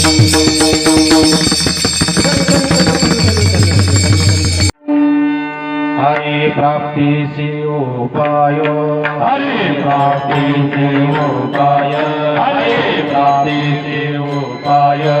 हरे प्राप्त शे पायोाप्त शे पायोा्त शेव पायो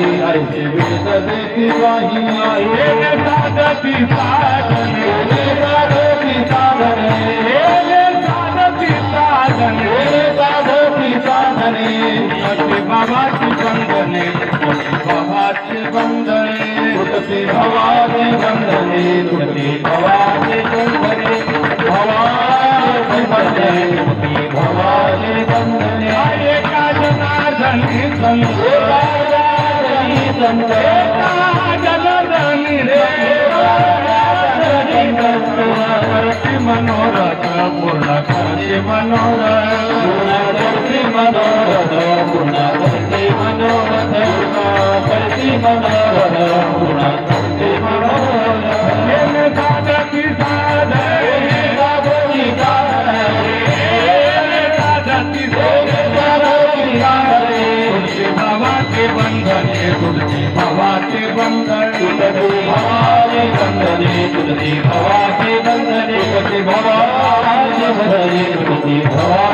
ऐसे बाबा की बंदने पति बाबा बंदने पति के बंदने पति के बंदने भवा के बंदने बंदने आए का जनार्दन संगोला मनोरथ पूर्ण पूर्ण करती मनोरथ पूर्ण मनोरथ बाबा के बंधने तुलसी बाबा के बंधने तुलसी बाबा के बंधने तुलसी बाबा के बंधने तुलसी बाबा के बंधने तुलसी बाबा के बंधने